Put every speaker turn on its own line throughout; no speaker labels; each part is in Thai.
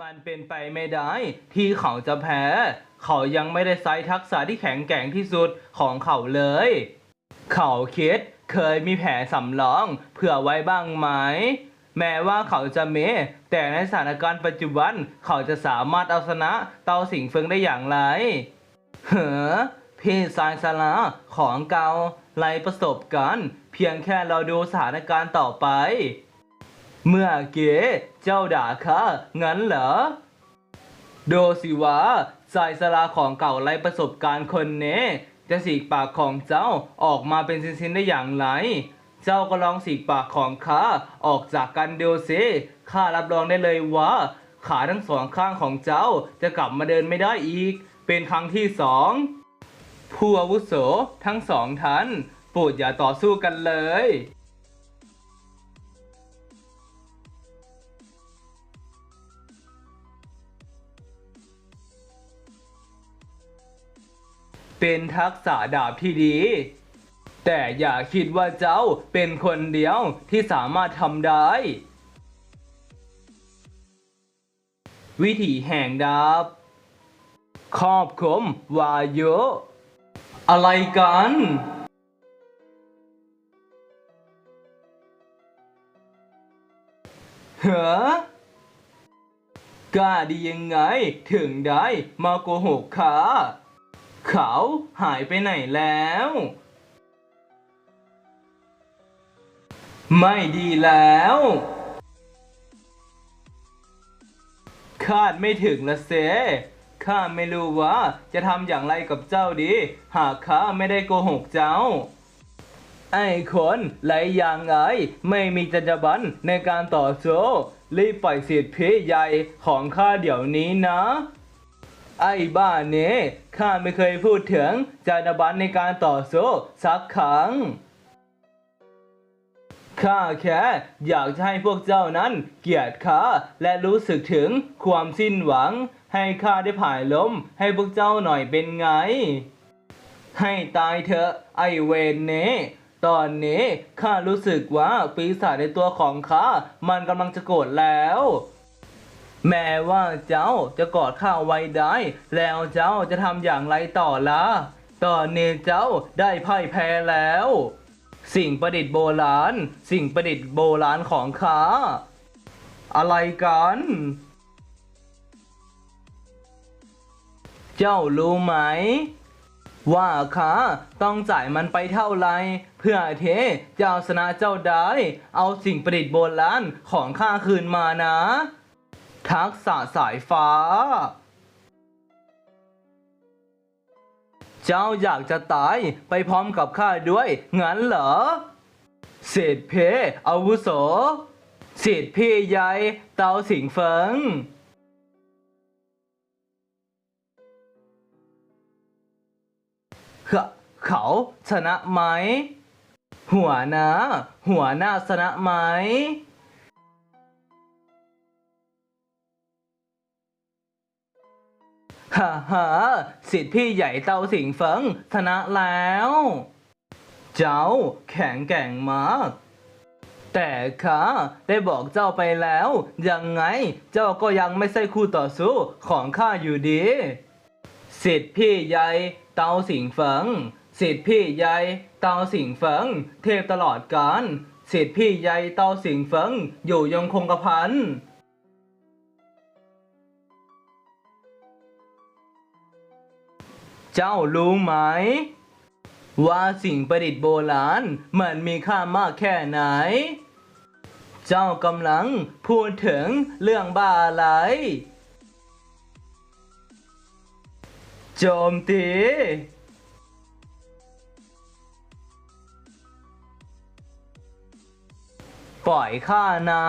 มันเป็นไปไม่ได้ที่เขาจะแพ้ เขายังไม่ได้ใช้ทักษะที่แข็งแกร่งที่สุดของเขาเลย เขาคิดเคยมีแผนสำรอง เผื่อไว้บ้างไหม แม้ว่าเขาจะเมแต่ในสถานการณ์ปัจจุบันเขาจะสามารถเอาชนะเตาสิงเฟิงได้อย่างไรเฮ้อพี่สายสลาของเก่าไรประสบการณ์ เพียงแค่เราดูสถานการณ์ต่อไป เมื่อเก๋เจ้าด่าข้างั้นเหรอดูสิว่าสายสลาของเก่าไรประสบการณ์คนเนี้จะสีกปากของเจ้าออกมาเป็นชิ้นๆได้อย่างไร เจ้าก็ลองสีกปากของข้าออกจากกันเดียวสิข้ารับรองได้เลยว่า ขาทั้งสองข้างของเจ้าจะกลับมาเดินไม่ได้อีก เป็นครั้งที่สองผู้อาวุโสทั้งสองท่านโปรดอย่าต่อสู้กันเลย เป็นทักษะดาบที่ดี แต่อย่าคิดว่าเจ้าเป็นคนเดียวที่สามารถทำได้ วิถีแห่งดาบครอบคลุมวายุอะไรกันเหรอกล้าดียังไงถึงได้มาโกหกข้า เขาหายไปไหนแล้ว ไม่ดีแล้ว คาดไม่ถึงละเซข้าไม่รู้ว่าจะทำอย่างไรกับเจ้าดี หากข้าไม่ได้โกหกเจ้า ไอ้คนไหลอย่างไงไม่มีจรรยาบรรณในการต่อสู้รีบปล่อยสิทธิพี่ใหญ่ของข้าเดี๋ยวนี้นะ ไอ้บ้าเนี้ข้าไม่เคยพูดถึงจรรยาบรรณในการต่อสู้สักครั้งข้าแค่อยากจะให้พวกเจ้านั้นเกลียดข้าและรู้สึกถึงความสิ้นหวัง ให้ข้าได้ผ่ายล้มให้พวกเจ้าหน่อยเป็นไง ให้ตายเถอะไอเวนเน่ตอนนี้ข้ารู้สึกว่าปีศาจในตัวของข้ามันกำลังจะโกรธแล้ว แม้ว่าเจ้าจะกอดข้าไว้ได้ แล้วเจ้าจะทำอย่างไรต่อละตอนนี้เจ้าได้พ่ายแพ้แล้ว สิ่งประดิษฐ์โบราณ สิ่งประดิษฐ์โบราณของข้าอะไรกัน เจ้ารู้ไหม ว่าข้าต้องจ่ายมันไปเท่าไรเพื่อเทเจ้าชนะเจ้าได้ เอาสิ่งประดิษฐ์โบราณของข้าคืนมานะ ทักษะสายฟ้า เจ้าอยากจะตายไปพร้อมกับข้าด้วย งั้นเหรอ เศรษเพอาวุโส เศรษฐพี่ใหญ่เตาสิงเฟิงเขาเขาชนะไหม หัวหน้าหัวหน้าชนะไหม ฮ่าฮ่าสิทธิพี่ใหญ่เตาสิงเฟิงชนะแล้ว เจ้าแข็งแกร่งมาก แต่ข้าได้บอกเจ้าไปแล้ว ยังไงเจ้าก็ยังไม่ใช่คู่ต่อสู้ของข้าอยู่ดี สิทธิพี่ใหญ่เตาสิงเฟิงสิทธิพี่ใหญ่เตาสิงเฟิงเทพตลอดกาลสิทธิพี่ใหญ่เตาสิงเฟิงอยู่ยงคงกระพัน เจ้ารู้ไหม ว่าสิ่งประดิษฐ์โบราณมันมีค่ามากแค่ไหน เจ้ากำลังพูดถึงเรื่องบ้าอะไร โจมตีปล่อยข้านะ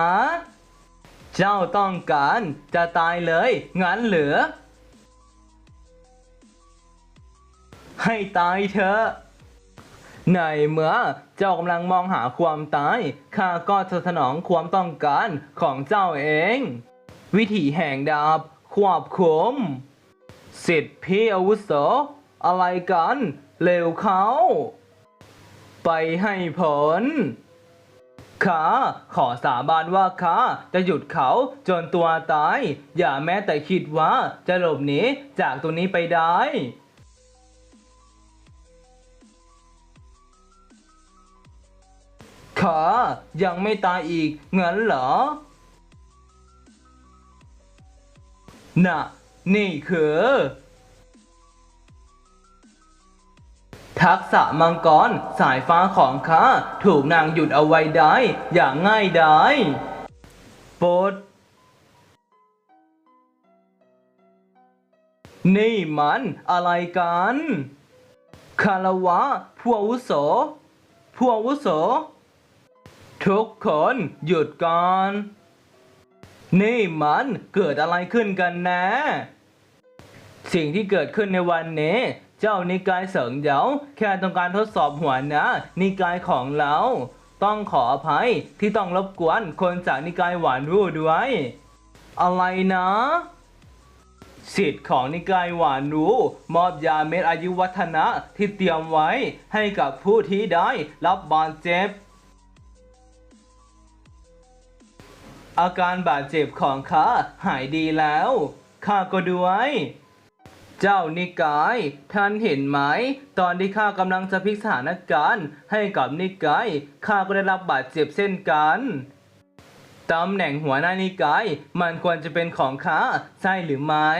เจ้าต้องการจะตายเลย งั้นเหรือ ให้ตายเถอะ ในเมื่อเจ้ากำลังมองหาความตาย ข้าก็จะสนองความต้องการของเจ้าเอง วิถีแห่งดาบ ควบคุมสิทธิพี่อาวุโส อะไรกัน เร็วเขา ไปให้ผลข้าขอสาบานว่าข้าจะหยุดเขาจนตัวตาย อย่าแม้แต่คิดว่าจะหลบหนีจากตรงนี้ไปได้ ขายังไม่ตายอีกงั้นเหรอ น่ะ นี่คือ ทักษะมังกรสายฟ้าของข้าถูกนางหยุดเอาไว้ได้ อย่างง่ายดายปดนี่มันอะไรกัน คารวะ ผู้อาวุโส ผู้อาวุโส ทุกคนหยุดก่อน นี่มันเกิดอะไรขึ้นกันน่สิ่งที่เกิดขึ้นในวันนี้ เจ้านิกายเสริงเหยาแค่ต้องการทดสอบหัวนะ นิกายของเรา ต้องขออภัยที่ต้องรบกวนคนจากนิกายหวานรู้ด้วย อะไรนะสิทธิ์ของนิกายหวานรู้ มอบยาเม็ดอายุวัฒนะที่เตรียมไว้ให้กับผู้ที่ได้รับบาดเจ็บ อาการบาดเจ็บของข้าหายดีแล้ว ข้าก็ด้วย เจ้านิกาย ท่านเห็นไหม ตอนที่ข้ากำลังจะพลิกสถานการณ์ ให้กับนิกาย ข้าก็ได้รับบาดเจ็บเช่นกันตำแหน่งหัวหน้านิกายมันควรจะเป็นของข้าใช่หรือไม่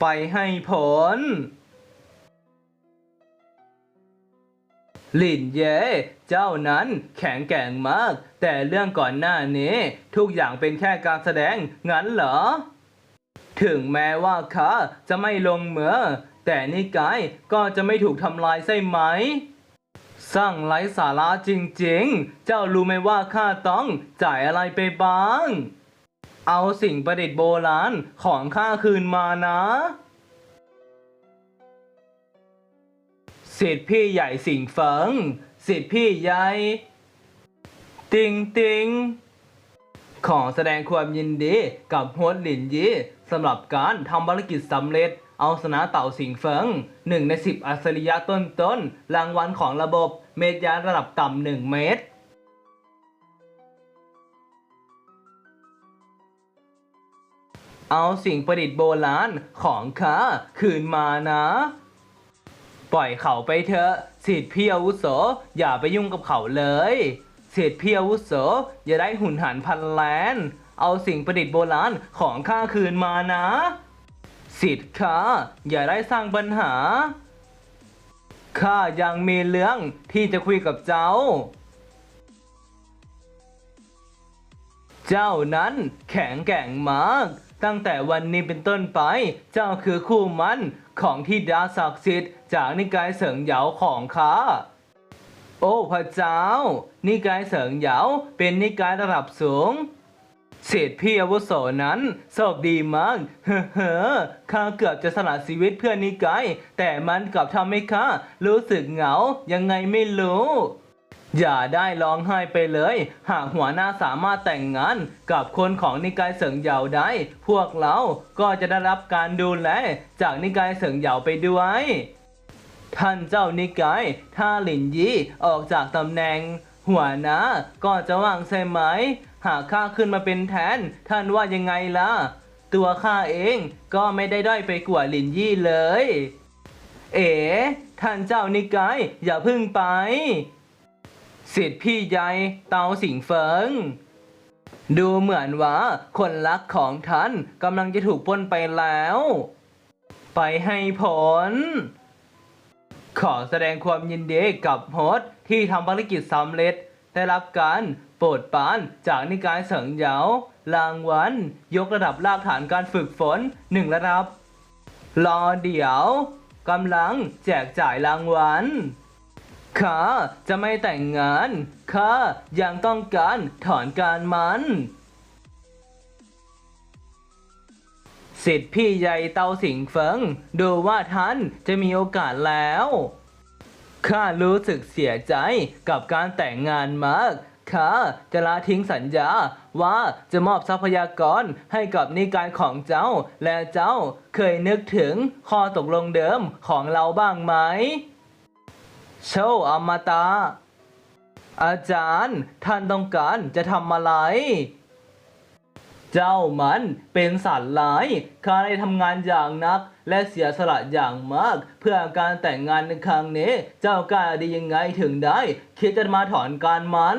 ไปให้ผล หลินเย่เจ้านั้นแข็งแกร่งมาก แต่เรื่องก่อนหน้านี้ ทุกอย่างเป็นแค่การแสดงงั้นเหรอ ถึงแม้ว่าข้าจะไม่ลงมือแต่นิกายก็จะไม่ถูกทำลายใช่ไหม สร้างไร้สาระจริงๆ เจ้ารู้ไหมว่าข้าต้องจ่ายอะไรไปบ้าง เอาสิ่งประดิษฐ์โบราณของข้าคืนมานะ สิทธิพี่ใหญ่สิงเฟิงสิทธิพี่ใหญ่ ติงติงขอแสดงความยินดีกับโฮสหลินยีสำหรับการทำภารกิจสำเร็จ เอาชนะเต่าสิงเฟิงหนึ่งในสิบอัจฉริยะต้นต้นรางวัลของระบบเมตรยานระดับต่ำหนึ่งเมตรเอาสิ่งประดิษฐ์โบราณของข้าคืนมานะ ปล่อยเขาไปเถอะสิทธิพี่อาวุโส อย่าไปยุ่งกับเขาเลยสิทธิพี่อาวุโส อย่าได้หุนหันพันแลน เอาสิ่งประดิษฐ์โบราณของข้าคืนมานะ สิทธิ์ข้าอย่าได้สร้างปัญหา ข้ายังมีเรื่องที่จะคุยกับเจ้า เจ้านั้นแข็งแกร่งมาก ตั้งแต่วันนี้เป็นต้นไป เจ้าคือคู่มัน ของที่ดาศักดิ์สิทธิ์จากนิกายเสิงเหยาของข้าโอ้พระเจ้า นิกายเสิงเหยาเป็นนิกายระดับสูงเศรษฐพี่อาวุโสนั้นโชคดีมาก เฮ้เฮ้อข้าเกือบจะสละชีวิตเพื่อนิกายแต่มันกลับทำให้ข้ารู้สึกเหงายังไงไม่รู้ อย่าได้ร้องไห้ไปเลย หากหัวหน้าสามารถแต่งงานกับคนของนิกายเสิงเหยาได้ พวกเราก็จะได้รับการดูแลจากนิกายเสิงเหยาไปด้วย ท่านเจ้านิกายถ้าหลินยี่ออกจากตำแหน่ง หัวหน้าก็จะว่างใช่ไหม หากข้าขึ้นมาเป็นแทน ท่านว่ายังไงล่ะ ตัวข้าเองก็ไม่ได้ด้อยไปกว่าหลินยี่เลย เอ๋ท่านเจ้านิกายอย่าพึ่งไป สิทธิพี่ใหญ่เตาสิงเฟิง ดูเหมือนว่าคนรักของท่านกำลังจะถูกปล้นไปแล้ว ไปให้ผล ขอแสดงความยินดีกับโฮสที่ทำภารกิจสำเร็จ ได้รับการโปรดปรานจากนิกายเสิงเหยารางวัลยกระดับรากฐานการฝึกฝนหนึ่งระดับ รอเดี๋ยวกำลังแจกจ่ายรางวัล ข้าจะไม่แต่งงาน ข้ายังต้องการถอนการมันสิทธิพี่ใหญ่เตาสิงเฟิง ดูว่าท่านจะมีโอกาสแล้ว ข้ารู้สึกเสียใจกับการแต่งงานมาก ข้าจะละทิ้งสัญญาว่าจะมอบทรัพยากรให้กับนิกายของเจ้า และเจ้าเคยนึกถึงข้อตกลงเดิมของเราบ้างไหม โชว์อมตะ อาจารย์ท่านต้องการจะทำอะไร เจ้ามันเป็นสัตว์ร้ายข้าได้ทำงานอย่างนัก และเสียสละอย่างมาก เพื่อการแต่งงานในครั้งนี้ เจ้ากล้าดียังไงถึงได้ คิดจะมาถอนการมัน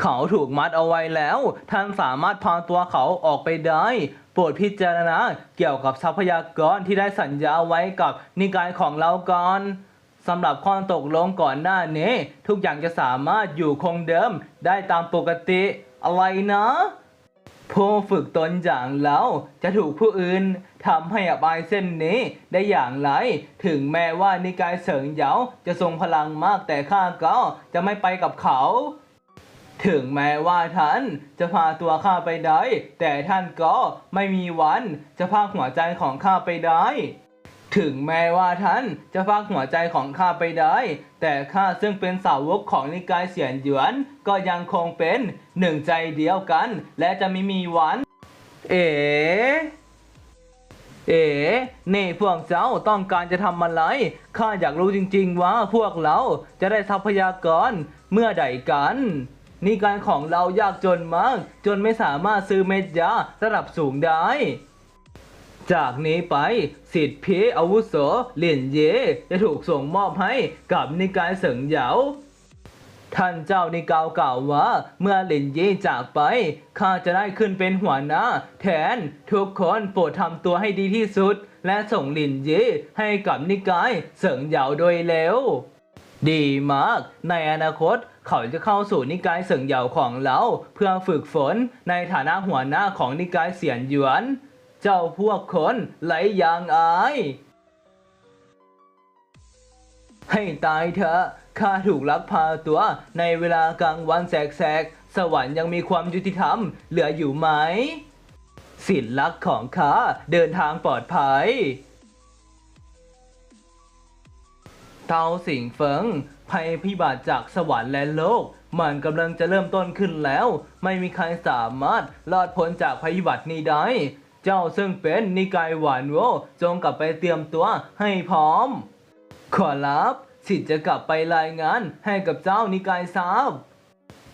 เขาถูกมัดเอาไว้แล้ว ท่านสามารถพาตัวเขาออกไปได้ โปรดพิจารณาเกี่ยวกับทรัพยากรที่ได้สัญญาไว้กับนิกายของเราก่อน สำหรับข้อตกลงก่อนหน้านี้ ทุกอย่างจะสามารถอยู่คงเดิมได้ตามปกติ อะไรนะผู้ฝึกตนอย่างเราจะถูกผู้อื่นทำให้อบายเส้นนี้ได้อย่างไร ถึงแม้ว่านิกายเสริงเหยาจะทรงพลังมากแต่ข้าก็จะไม่ไปกับเขา ถึงแม้ว่าท่านจะพาตัวข้าไปได้ แต่ท่านก็ไม่มีวันจะพาหัวใจของข้าไปได้ ถึงแม้ว่าท่านจะพากหัวใจของข้าไปได้ แต่ข้าซึ่งเป็นสาวกของนิกายเสียนหยวน ก็ยังคงเป็นหนึ่งใจเดียวกัน และจะไม่มีวัน เอ๋เอ๋นี่พวกเจ้าต้องการจะทำอะไร ข้าอยากรู้จริงๆว่าพวกเราจะได้ทรัพยากรเมื่อใดกันนิการของเรายากจนมาก จนไม่สามารถซื้อเม็ดยาระดับสูงได้ จากนี้ไปสิทธิพีอาวุโสเหลียนเย่จะถูกส่งมอบให้กับนิกายเสิงเหยาท่านเจ้านิกาวกล่าวว่า เมื่อหลินเย่จากไปข้าจะได้ขึ้นเป็นหัวหน้า แทนทุกคนโปรดทำตัวให้ดีที่สุด และส่งหลินเย่ให้กับนิกายเสิงเหยาโดยเร็วดีมาก ในอนาคตเขาจะเข้าสู่นิกายเสิงเหยาของเรา เพื่อฝึกฝนในฐานะหัวหน้าของนิกายเสียนหยวน เจ้าพวกคนไหลยางอาย ให้ตายเถอะข้าถูกลักพาตัวในเวลากลางวันแสกๆ สวรรค์ยังมีความยุติธรรมเหลืออยู่ไหม สิทธิลักษณ์ของข้าเดินทางปลอดภัย เตาสิงเฟิงภัยพิบัติจากสวรรค์และโลก มันกำลังจะเริ่มต้นขึ้นแล้ว ไม่มีใครสามารถรอดพ้นจากภัยพิบัตินี้ได้ เจ้าซึ่งเป็นนิกายหวานโวจงกลับไปเตรียมตัวให้พร้อม ขอรับสิทธิ์จะกลับไปรายงานให้กับเจ้านิกายทราบ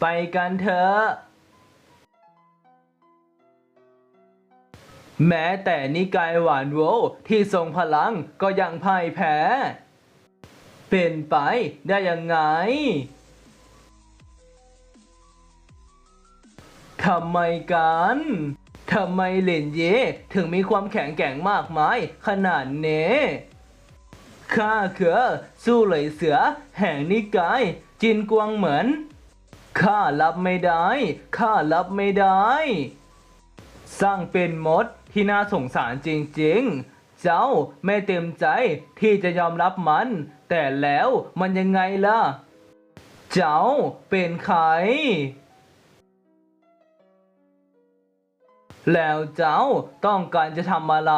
ไปกันเถอะแม้แต่นิกายหวานโวที่ทรงพลังก็ยังพ่ายแพ้ เป็นไปได้ยังไงทำไมกัน ทำไมเหลนเย่ถึงมีความแข็งแกร่งมากมายขนาดนี้ข้าคือสู้เหลยเสือ แห่งนิกาย จินกวางเหมือนข้ารับไม่ได้ข้ารับไม่ได้ สร้างเป็นมดที่น่าสงสารจริงๆ เจ้าไม่เต็มใจที่จะยอมรับมัน แต่แล้วมันยังไงล่ะ เจ้าเป็นใคร แล้วเจ้าต้องการจะทำอะไร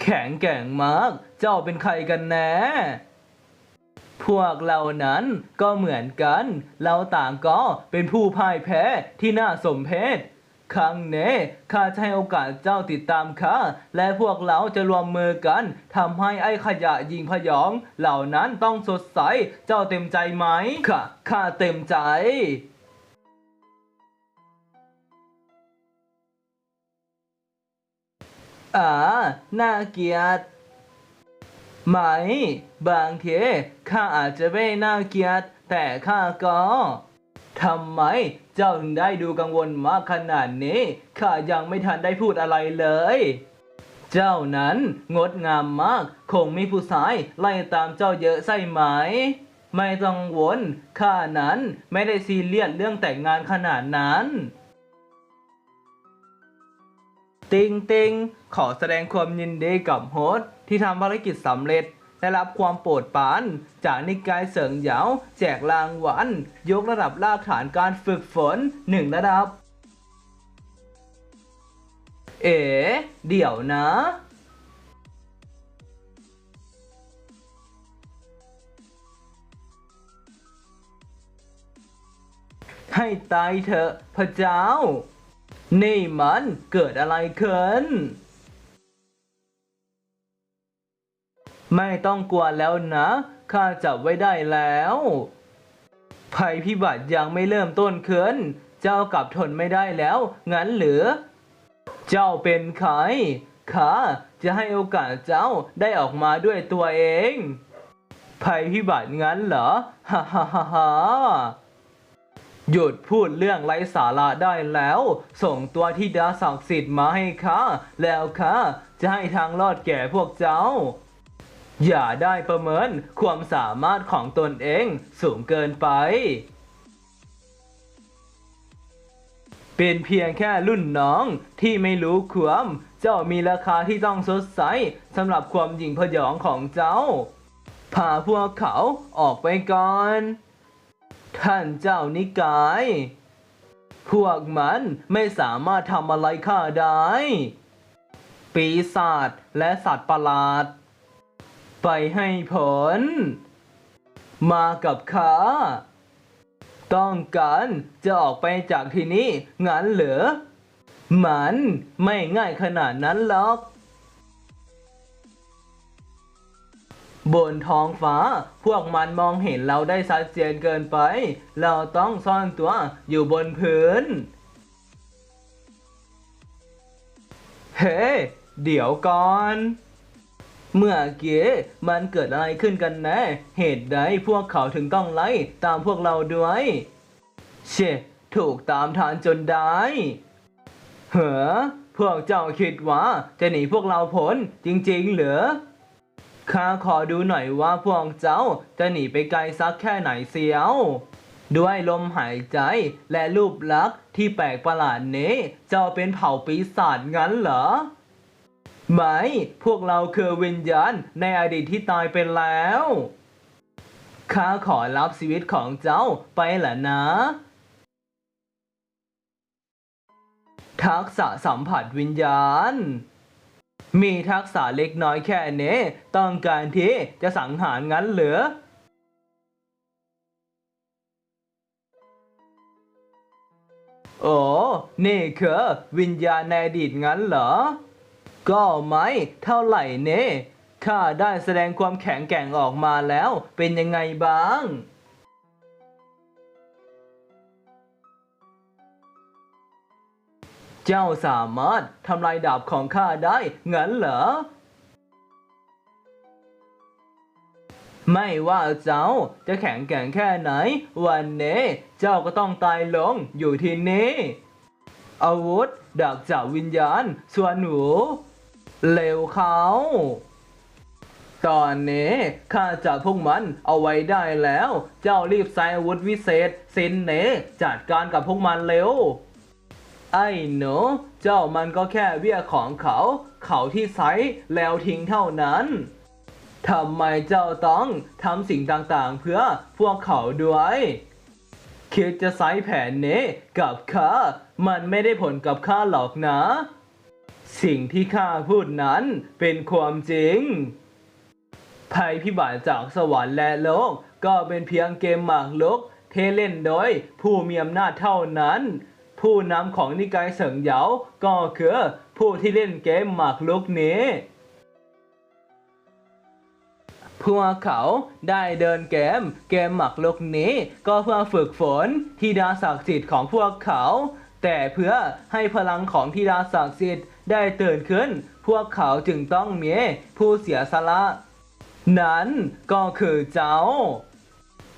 แข็งแกร่งมาก เจ้าเป็นใครกันแน่พวกเรานั้นก็เหมือนกัน เราต่างก็เป็นผู้พ่ายแพ้ที่น่าสมเพชครั้งนี้ข้าจะให้โอกาสเจ้าติดตามข้าและพวกเราจะรวมมือกันทำให้ไอ้ขยะยิงพยอง เหล่านั้นต้องสดใส เจ้าเต็มใจไหมค่ะข้าเต็มใจ อาน่าเกลียดไหม บางทีข้าอาจจะไม่น่าเกลียด แต่ข้าก็ทำไม เจ้าถึงได้ดูกังวลมากขนาดนี้ ข้ายังไม่ทันได้พูดอะไรเลย เจ้านั้นงดงามมาก คงมีผู้ชายไล่ตามเจ้าเยอะใช่ไหม ไม่ต้องวนข้านั้นไม่ได้ซีเรียสเรื่องแต่งงานขนาดนั้น ติงติงขอแสดงความยินดีกับโฮสที่ทำภารกิจสำเร็จ ได้รับความโปรดปราน จากนิกายเสิงเหยาแจกรางวัลยกระดับรากฐานการฝึกฝนหนึ่งระดับ เอ๋เดี๋ยวนะ ให้ตายเถอะพระเจ้า นี่มันเกิดอะไรขึ้น ไม่ต้องกลัวแล้วนะข้าจับไว้ได้แล้ว ภัยพิบัติยังไม่เริ่มต้นขึ้น เจ้ากลับทนไม่ได้แล้ว งั้นหรือ เจ้าเป็นใครข้าจะให้โอกาสเจ้าได้ออกมาด้วยตัวเอง ภัยพิบัติงั้นเหรอ ฮ่าฮ่าฮ่าฮ่า หยุดพูดเรื่องไร้สาระได้แล้ว ส่งตัวที่ดาศักดิ์สิทธิ์มาให้ข้าแล้วข้าจะให้ทางรอดแก่พวกเจ้า อย่าได้ประเมินความสามารถของตนเองสูงเกินไป เป็นเพียงแค่รุ่นน้องที่ไม่รู้ความ เจ้ามีราคาที่ต้องสดใสสำหรับความหยิ่งพยองของเจ้า พาพวกเขาออกไปก่อน ท่านเจ้านิกาย พวกมันไม่สามารถทำอะไรข้าได้ ปีศาจและสัตว์ประหลาด ไปให้ผล มากับข้า ต้องการจะออกไปจากที่นี่งั้นเหรอ มันไม่ง่ายขนาดนั้นหรอก บนท้องฟ้า พวกมันมองเห็นเราได้ชัดเจนเกินไป เราต้องซ่อนตัวอยู่บนพื้น เฮ้เดี๋ยวก่อนเมื่อกี้มันเกิดอะไรขึ้นกันแน่เหตุใดพวกเขาถึงต้องไล่ตามพวกเราด้วย เชถูกตามทานจนได้เหรอพวกเจ้าคิดว่าจะหนีพวกเราพ้นจริงๆ เหรอ ข้าขอดูหน่อยว่าพวกเจ้าจะหนีไปไกลสักแค่ไหนเสียว ด้วยลมหายใจและรูปลักษณ์ที่แปลกประหลาดนี้ เจ้าเป็นเผ่าปีศาจงั้นเหรอไหมพวกเราคือวิญญาณในอดีตที่ตายไปแล้วข้าขอรับชีวิตของเจ้าไปแหละนะ ทักษะสัมผัสวิญญาณ มีทักษะเล็กน้อยแค่นี้ ต้องการที่จะสังหารงั้นเหรือโอ้นี่คือวิญญาณในอดีตงั้นเหรอ ก็ไม่เท่าไหร่เน่ข้าได้แสดงความแข็งแกร่งออกมาแล้วเป็นยังไงบ้าง เจ้าสามารถทำลายดาบของข้าได้งั้นเหรอ ไม่ว่าเจ้าจะแข็งแกร่งแค่ไหน วันนี้เจ้าก็ต้องตายลงอยู่ที่นี่อาวุธดักจับวิญญาณส่วนหนูเร็วเขาตอนนี้ข้าจับพวกมันเอาไว้ได้แล้ว เจ้ารีบใส่อาวุธวิเศษสินเนจัดการกับพวกมันเร็ว ไอ้หนูเจ้ามันก็แค่เบี้ยของเขา เขาที่ใช้แล้วทิ้งเท่านั้นทำไมเจ้าต้องทำสิ่งต่างๆ เพื่อพวกเขาด้วย คิดจะใช้แผนนี้กับข้า มันไม่ได้ผลกับข้าหรอกนะ สิ่งที่ข้าพูดนั้นเป็นความจริง ภัยพิบัติจากสวรรค์และโลก ก็เป็นเพียงเกมหมากรุกเทเล่นโดยผู้มีอำนาจเท่านั้น ผู้นำของนิกายเสิงเหยาก็คือผู้ที่เล่นเกมหมากรุกนี้พวกเขาได้เดินเกมเกมหมักลุกนี้ ก็เพื่อฝึกฝนที่ดาศักดิ์สิทธิ์ของพวกเขา แต่เพื่อให้พลังของที่ดาศักดิ์สิทธิ์ได้ตื่นขึ้น พวกเขาจึงต้องมีผู้เสียสละ นั้นก็คือเจ้า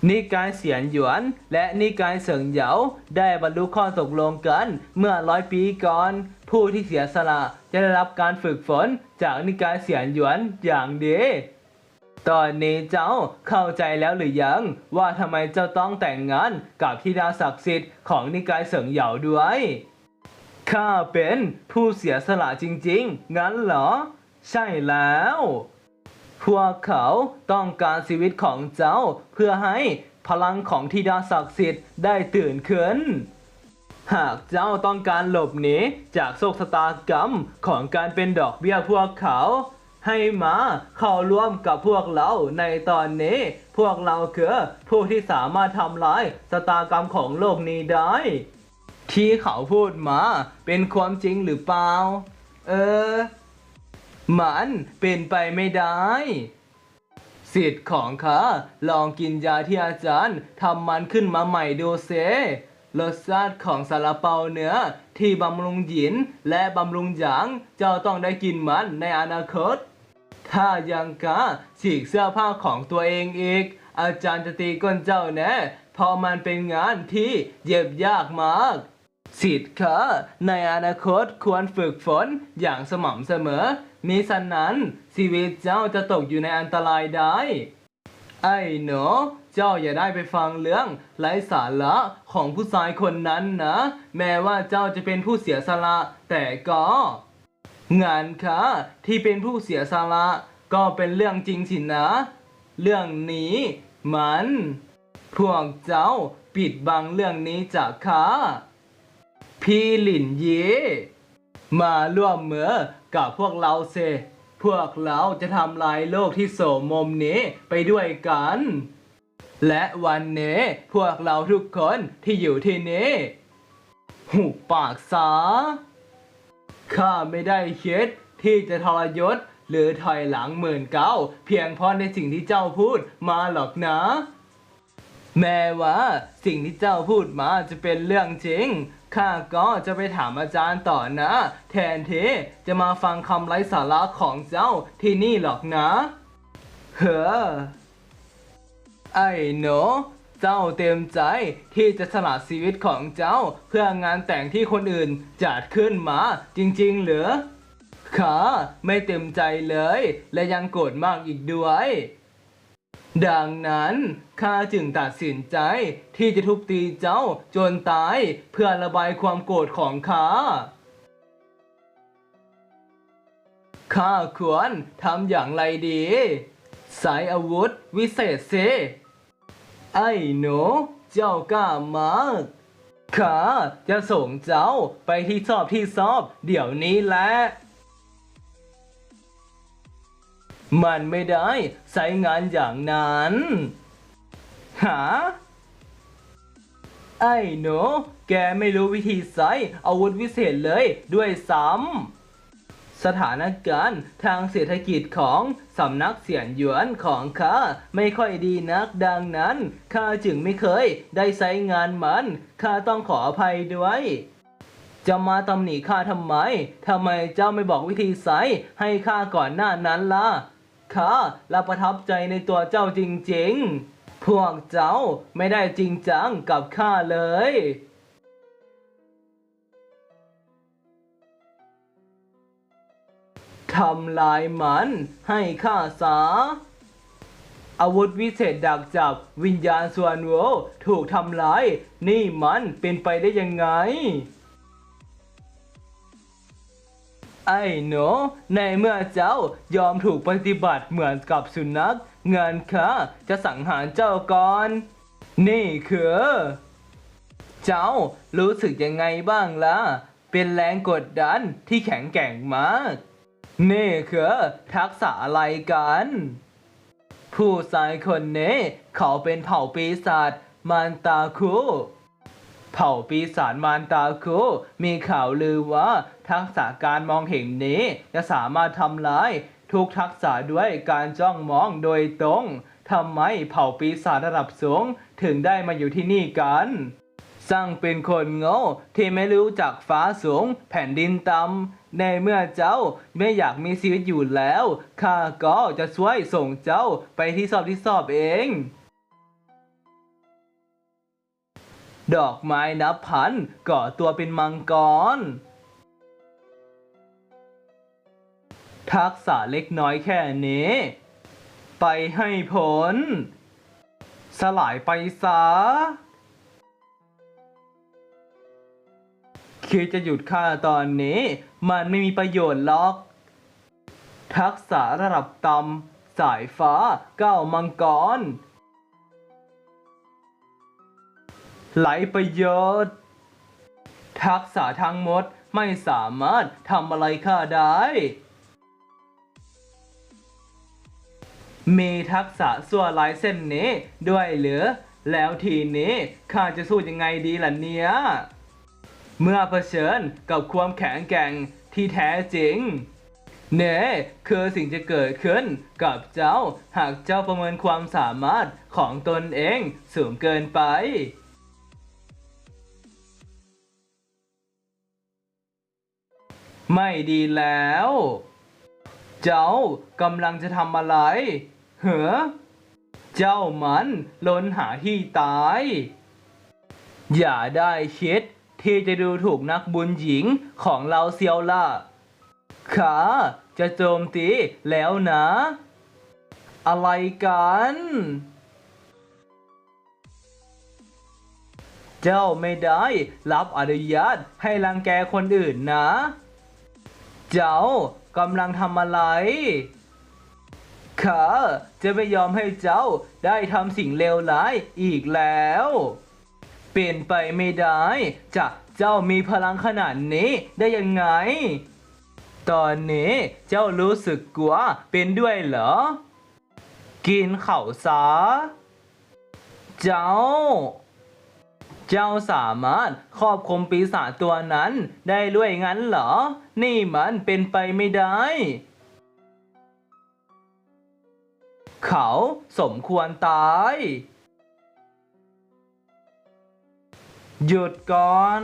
นิกายเสียนหยวน และนิกายเสิงเหยาได้บรรลุข้อตกลงกัน เมื่อร้อยปีก่อน ผู้ที่เสียสละจะได้รับการฝึกฝนจากนิกายเสียนหยวนอย่างดีตอนนี้เจ้าเข้าใจแล้วหรือยังว่าทำไมเจ้าต้องแต่งงานกับธิดาศักดิ์สิทธิ์ของนิกายเสิงเหยาด้วยข้าเป็นผู้เสียสละจริงๆ งั้นเหรอ ใช่แล้ว พวกเขาต้องการชีวิตของเจ้า เพื่อให้พลังของธิดาศักดิ์สิทธิ์ได้ตื่นขึ้น หากเจ้าต้องการหลบหนีจากโศกชะตากรรมของการเป็นดอกเบี้ยพวกเขา ให้มาเข้าร่วมกับพวกเราในตอนนี้ พวกเราคือผู้ที่สามารถทำลายชะตากรรมของโลกนี้ได้ ที่เขาพูดมาเป็นความจริงหรือเปล่า เออ มันเป็นไปไม่ได้สิทธิ์ของข้าลองกินยาที่อาจารย์ทำมันขึ้นมาใหม่ดูเซรสชาติของซาลาเปาเนื้อที่บำรุงหยินและบำรุงหยาง เจ้าต้องได้กินมันในอนาคต ถ้ายังกล้าฉีกเสื้อผ้าของตัวเองอีก อาจารย์จะตีก้นเจ้าแน่เพราะมันเป็นงานที่เย็บยากมากสิทธิ์คะในอนาคตควรฝึกฝนอย่างสม่ำเสมอ มิฉะนั้นชีวิตเจ้าจะตกอยู่ในอันตรายได้ ไอ้หนูเจ้าอย่าได้ไปฟังเรื่องไร้สาระของผู้ชายคนนั้นนะ แม้ว่าเจ้าจะเป็นผู้เสียสละ แต่ก็ งานคะที่เป็นผู้เสียสละก็เป็นเรื่องจริงสินะ เรื่องนี้มัน พวกเจ้าปิดบังเรื่องนี้จากข้าพี่หลินเย่ มาร่วมมือกับพวกเราเซ พวกเราจะทำลายโลกที่โสมมนี้ไปด้วยกัน และวันนี้พวกเราทุกคนที่อยู่ที่นี้หุบปากซาข้าไม่ได้คิดที่จะทรยศหรือถอยหลังหมื่นเก้าเพียงเพราะในสิ่งที่เจ้าพูดมาหรอกนะ แม้ว่าสิ่งที่เจ้าพูดมาจะเป็นเรื่องจริง ข้าก็จะไปถามอาจารย์ต่อนะ แทนที่จะมาฟังคำไร้สาระของเจ้าที่นี่หรอกนะ เฮ้อ ไอ้หนูเจ้าเต็มใจที่จะสละชีวิตของเจ้าเพื่องานแต่งที่คนอื่นจัดขึ้นมาจริงๆเหรือข้าไม่เต็มใจเลย และยังโกรธมากอีกด้วย ดังนั้นข้าจึงตัดสินใจที่จะทุบตีเจ้าจนตายเพื่อระบายความโกรธของข้า ข้าควรทำอย่างไรดี สายอาวุธวิเศษเซ ไอ้หนูเจ้ากล้ามากข้าจะส่งเจ้าไปที่ชอบที่ชอบเดี๋ยวนี้แหละ มันไม่ได้ใช้งานอย่างนั้น หา ไอ้หนูแกไม่รู้วิธีใช้อาวุธวิเศษเลยด้วยซ้ำ สถานการณ์ทางเศรษฐกิจของสำนักเสียนหยวนของข้าไม่ค่อยดีนักดังนั้นข้าจึงไม่เคยได้ใช้งานมันข้าต้องขออภัยด้วยจะมาตำหนิข้าทำไม ทำไมเจ้าไม่บอกวิธีใช้ให้ข้าก่อนหน้านั้นล่ะ ข้าละประทับใจในตัวเจ้าจริงๆ พวกเจ้าไม่ได้จริงจังกับข้าเลย ทำลายมันให้ข้าซาอาวุธวิเศษดักจับวิญญาณส่วนโวถูกทำลาย นี่มันเป็นไปได้ยังไง ไอ้หนูในเมื่อเจ้ายอมถูกปฏิบัติเหมือนกับสุนัขเงินข้าจะสังหารเจ้าก่อน นี่คือ เจ้ารู้สึกยังไงบ้างล่ะ เป็นแรงกดดันที่แข็งแกร่งมาก นี่คือทักษะอะไรกัน ผู้ชายคนนี้เขาเป็นเผ่าปีศาจมารตาคุ เผ่าปีศาจมารตาคุมีข่าวลือว่าทักษะการมองเห็นนี้จะสามารถทำลายทุกทักษะด้วยการจ้องมองโดยตรงทำไมเผ่าปีศาจระดับสูงถึงได้มาอยู่ที่นี่กันสร้างเป็นคนโง่ที่ไม่รู้จักฟ้าสูง แผ่นดินต่ำในเมื่อเจ้าไม่อยากมีชีวิตอยู่แล้วข้าก็จะช่วยส่งเจ้าไปที่สอบที่สอบเอง ดอกไม้นับพันก่อตัวเป็นมังกร ทักษะเล็กน้อยแค่นี้ ไปให้ผล สลายไปซะคิดจะหยุดข้าตอนนี้ มันไม่มีประโยชน์หรอก ทักษะระดับต่ำสายฟ้าก้าวมังกร ไหลประโยชน์ ทักษะทั้งหมดไม่สามารถทำอะไรข้าได้ มีทักษะส่วนลายเส้นนี้ด้วยหรือ แล้วทีนี้ข้าจะสู้ยังไงดีล่ะเนี่ย เมื่อเผชิญกับความแข็งแกร่งที่แท้จริง เน่คือสิ่งจะเกิดขึ้นกับเจ้า หากเจ้าประเมินความสามารถของตนเองสูงเกินไป ไม่ดีแล้ว เจ้ากำลังจะทำอะไร เหรอ เจ้ามันล้นหาที่ตาย อย่าได้คิดที่จะดูถูกนักบุญหญิงของเราเซียวล่ะข้าจะโจมตีแล้วนะ อะไรกัน เจ้าไม่ได้รับอนุญาตให้รังแกคนอื่นนะ เจ้ากำลังทำอะไรข้าจะไม่ยอมให้เจ้าได้ทำสิ่งเลวร้ายอีกแล้ว เป็นไปไม่ได้จะเจ้ามีพลังขนาดนี้ได้ยังไง ตอนนี้เจ้ารู้สึกกลัวเป็นด้วยเหรอ กินเข่าซาเจ้า เจ้าสามารถครอบคุมปีศาจตัวนั้นได้ด้วยงั้นเหรอ นี่มันเป็นไปไม่ได้ เขาสมควรตาย หยุดก่อน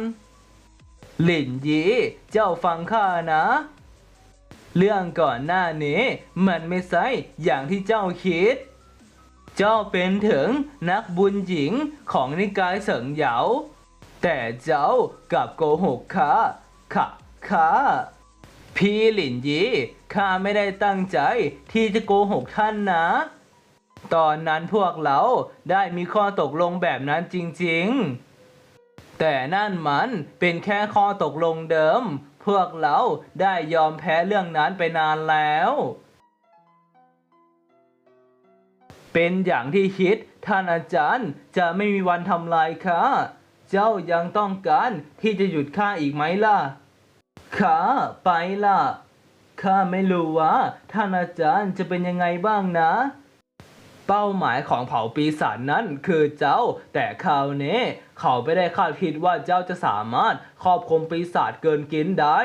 หลินยีเจ้าฟังข้านะ เรื่องก่อนหน้านี้ มันไม่ใช่อย่างที่เจ้าคิด เจ้าเป็นถึงนักบุญหญิงของนิกายเสิงเหยา แต่เจ้ากลับโกหกข้าข้าข้าพี่หลินยีข้าไม่ได้ตั้งใจที่จะโกหกท่านนะ ตอนนั้นพวกเราได้มีข้อตกลงแบบนั้นจริงๆ แต่นั่นมันเป็นแค่ข้อตกลงเดิม พวกเราได้ยอมแพ้เรื่องนั้นไปนานแล้ว เป็นอย่างที่คิด ท่านอาจารย์จะไม่มีวันทำลายข้าเจ้ายังต้องการที่จะหยุดข้าอีกไหมล่ะข้าไปล่ะข้าไม่รู้ว่าท่านอาจารย์จะเป็นยังไงบ้างนะ เป้าหมายของเผ่าปีศาจนั้นคือเจ้า แต่คราวนี้เขาไม่ได้คาดคิดว่าเจ้าจะสามารถครอบคุมปีศาจเกินกินได้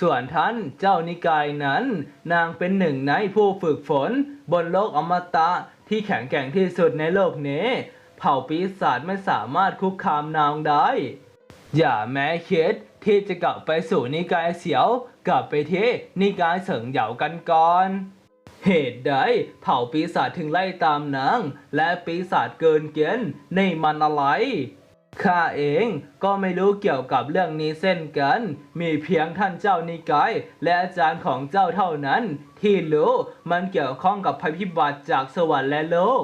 ส่วนท่านเจ้านิกายนั้น นางเป็นหนึ่งในผู้ฝึกฝน บนโลกอมตะ ที่แข็งแกร่งที่สุดในโลกนี้ เผ่าปีศาจไม่สามารถคุกคามนางได้ อย่าแม้คิดที่จะกลับไปสู่นิกายเสียว กลับไปที่นิกายเฉิงเหยากันก่อน เหตุใดเผ่าปีศาจถึงไล่ตามนาง และปีศาจเกินเกณฑ์ในมันอะไรข้าเองก็ไม่รู้เกี่ยวกับเรื่องนี้เส้นกัน มีเพียงท่านเจ้านิกายและอาจารย์ของเจ้าเท่านั้น ที่รู้มันเกี่ยวข้องกับภัยพิบัติจากสวรรค์และโลก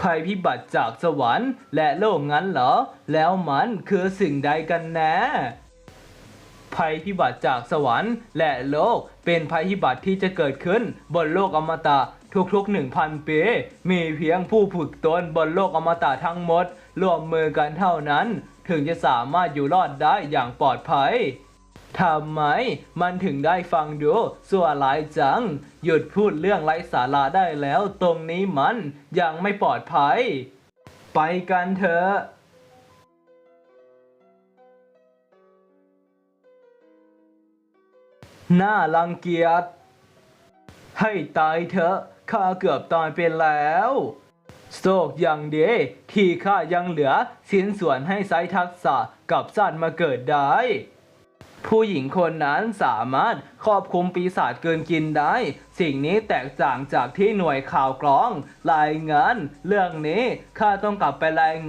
ภัยพิบัติจากสวรรค์และโลกงั้นเหรอ แล้วมันคือสิ่งใดกันแน่ภัยพิบัติจากสวรรค์และโลก เป็นภัยพิบัติที่จะเกิดขึ้นบนโลกอมตะทุกๆ 1,000 ปี มีเพียงผู้ฝึกตนบนโลกอมตะทั้งหมด ร่วมมือกันเท่านั้น ถึงจะสามารถอยู่รอดได้อย่างปลอดภัย ทำไมมันถึงได้ฟังดูสัวหลายจัง หยุดพูดเรื่องไร้สาระได้แล้วตรงนี้มันยังไม่ปลอดภัย ไปกันเถอะน่ารังเกียจ ให้ตายเถอะ ข้าเกือบตายไปแล้ว โศกอย่างเดียที่ข้ายังเหลือสินส่วนให้ไซทักษะกับสัตว์มาเกิดได้ ผู้หญิงคนนั้นสามารถครอบคุมปีศาจเกินกินได้ สิ่งนี้แตกต่างจากที่หน่วยข่าวกรอง รายงาน เรื่องนี้ข้าต้องกลับไปรายงาน